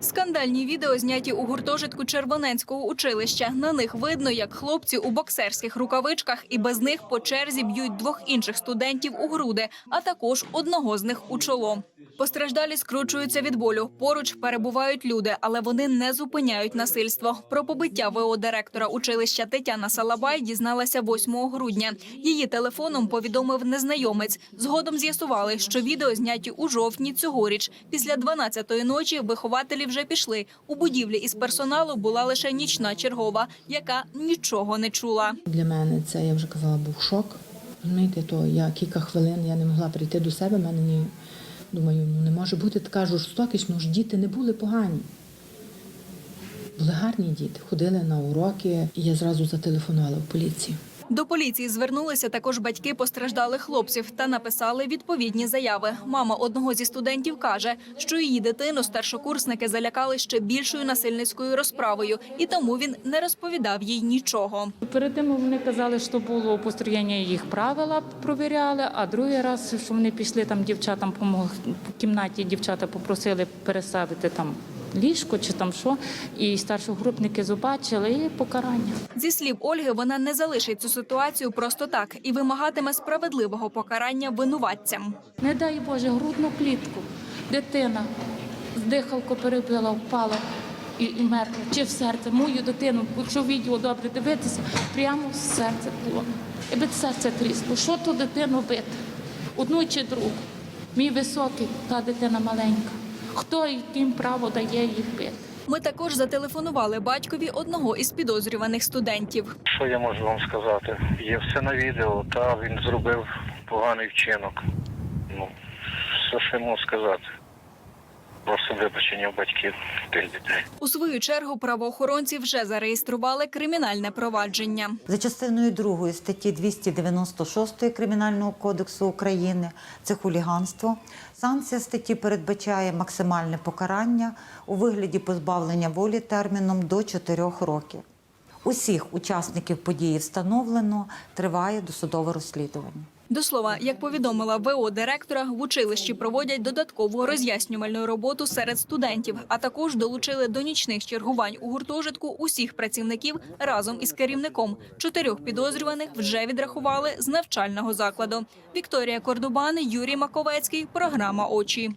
Скандальні відео зняті у гуртожитку Червоненського училища. На них видно, як хлопці у боксерських рукавичках і без них по черзі б'ють двох інших студентів у груди, а також одного з них у чоло. Постраждалі скручуються від болю. Поруч перебувають люди, але вони не зупиняють насильство. Про побиття ВО директора училища Тетяна Салабай дізналася 8 грудня. Її телефоном повідомив незнайомець. Згодом з'ясували, що відео зняті у жовтні цьогоріч. Після 12-ї ночі вихователі вже пішли. У будівлі із персоналу була лише нічна чергова, яка нічого не чула. Для мене це, я вже казала, був шок. Розумієте, то я кілька хвилин я не могла прийти до себе. Мене ні, думаю, ну не може бути така жорстокість, ну ж діти не були погані. Були гарні діти, ходили на уроки, і я зразу зателефонувала в поліцію. До поліції звернулися також батьки постраждалих хлопців та написали відповідні заяви. Мама одного зі студентів каже, що її дитину старшокурсники залякали ще більшою насильницькою розправою, і тому він не розповідав їй нічого. Перед тим вони казали, що було построєння їх правила, провіряли, а другий раз, що вони пішли там дівчатам помогли в кімнаті, дівчата попросили переставити там ліжко чи там що, і старшогрупники побачили і покарання. Зі слів Ольги, вона не залишить цю ситуацію просто так і вимагатиме справедливого покарання винуватцям. Не дай Боже, грудну клітку, дитина дихалку перебила, впала і, і мертва. Чи в серце. Мою дитину, якщо відео добре дивитися, прямо в серце було. І би серце трісло. Що ту дитину бити? Одну чи другу? Мій високий, та дитина маленька. Хто і ким право дає їх бити? Ми також зателефонували батькові одного із підозрюваних студентів. Що я можу вам сказати? Є все на відео, та він зробив поганий вчинок. Ну, що ще можу сказати? Просто вибачення у батьків тих дітей. У свою чергу правоохоронці вже зареєстрували кримінальне провадження. За частиною 2 статті 296 Кримінального кодексу України це хуліганство. Санкція статті передбачає максимальне покарання у вигляді позбавлення волі терміном до 4 років. Усіх учасників події встановлено, триває досудове розслідування. До слова, як повідомила ВО директора, в училищі проводять додаткову роз'яснювальну роботу серед студентів, а також долучили до нічних чергувань у гуртожитку усіх працівників разом із керівником. Чотирьох підозрюваних вже відрахували з навчального закладу. Вікторія Кордубан, Юрій Маковецький. Програма очі.